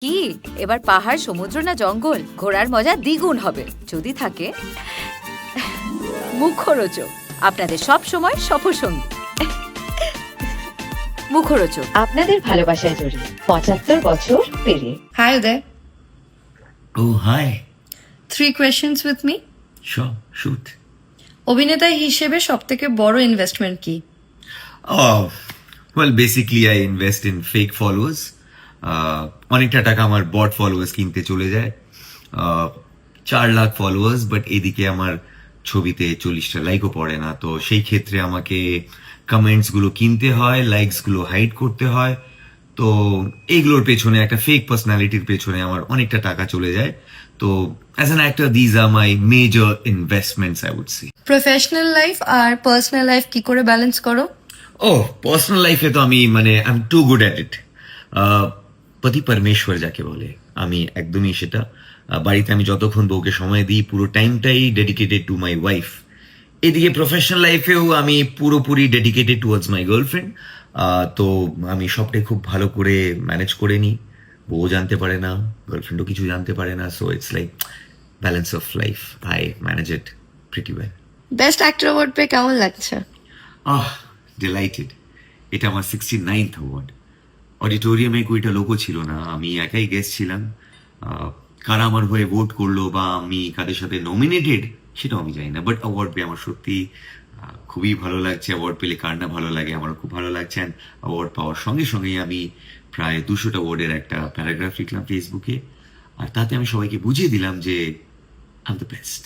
কি? এবার পাহাড় সমুদ্র না জঙ্গল? ঘোরার মজা দ্বিগুণ হবে। যদি থাকে মুখরোচক। আপনাদের সব সময় সফরসঙ্গী। মুখরোচক। আপনাদের ভালোবাসায় জড়িয়ে পঁচাত্তর বছর পেরিয়ে। Hi there. ও hi. Three questions with me shoot. অভিনেতা হিসেবে সব থেকে বড় ইনভেস্টমেন্ট কি? Oh, well, basically, I invest in fake followers. Uh, অনেকটা টাকা আমার বট ফলোয়ার্স কিনতে চলে যায়। চার লাখ ফলোয়ার্স বাট এদিকে আমার ছবিতে চল্লিশটা লাইকও পড়ে না। তো সেই ক্ষেত্রে আমাকে কমেন্টসগুলো কিনতে হয় লাইকসগুলো হাইড করতে হয়। তো এইগুলোর পেছনে একটা ফেক পার্সোনালিটির পেছনে আমার অনেকটা টাকা চলে যায়। তো as an actor these are my major investments I would see professional life R personal life কি করে ব্যালেন্স করো? ও পার্সোনাল লাইফে তো আমি মানে I am too good at it পতি পরমেশ্বর যাকে বলে আমি একদমই সেটা বাড়িতে আমি যতক্ষণ বউকে সময় দিই পুরো টাইমটাই ডেডিকেটেড টু মাই ওয়াইফ এদিকে প্রফেশনাল লাইফেও আমি পুরোপুরি ডেডিকেটেড টুয়ার্ডস মাই গার্লফ্রেন্ড তো আমি সবটাই খুব ভালো করে ম্যানেজ করে নিই। বউ জানতে পারে না গার্লফ্রেন্ডও কিছু জানতে পারে না so it's like balance of life I manage it pretty well best actor award পেয়ে কেমন লাগছে? আহ ডিলাইটেড এটা আমার সিক্সটি নাইনথ অ্যাওয়ার্ড অডিটোরিয়ামে কুড়িটা লোকও ছিল না। আমি একাই গেস্ট ছিলাম। কারা আমার হয়ে ভোট করল বা আমি কাদের সাথে নমিনেটেড সেটাও আমি জানি না। বাট অ্যাওয়ার্ড পেয়ে আমার সত্যি খুবই ভালো লাগছে। অ্যাওয়ার্ড পেলে কার না ভালো লাগে আমার খুব ভালো লাগছে। অ্যান্ড অ্যাওয়ার্ড পাওয়ার সঙ্গে সঙ্গেই আমি প্রায় দুশোটা ওয়ার্ডের একটা প্যারাগ্রাফ লিখলাম ফেসবুকে আর তাতে আমি সবাইকে বুঝিয়ে দিলাম যে আই দ্য বেস্ট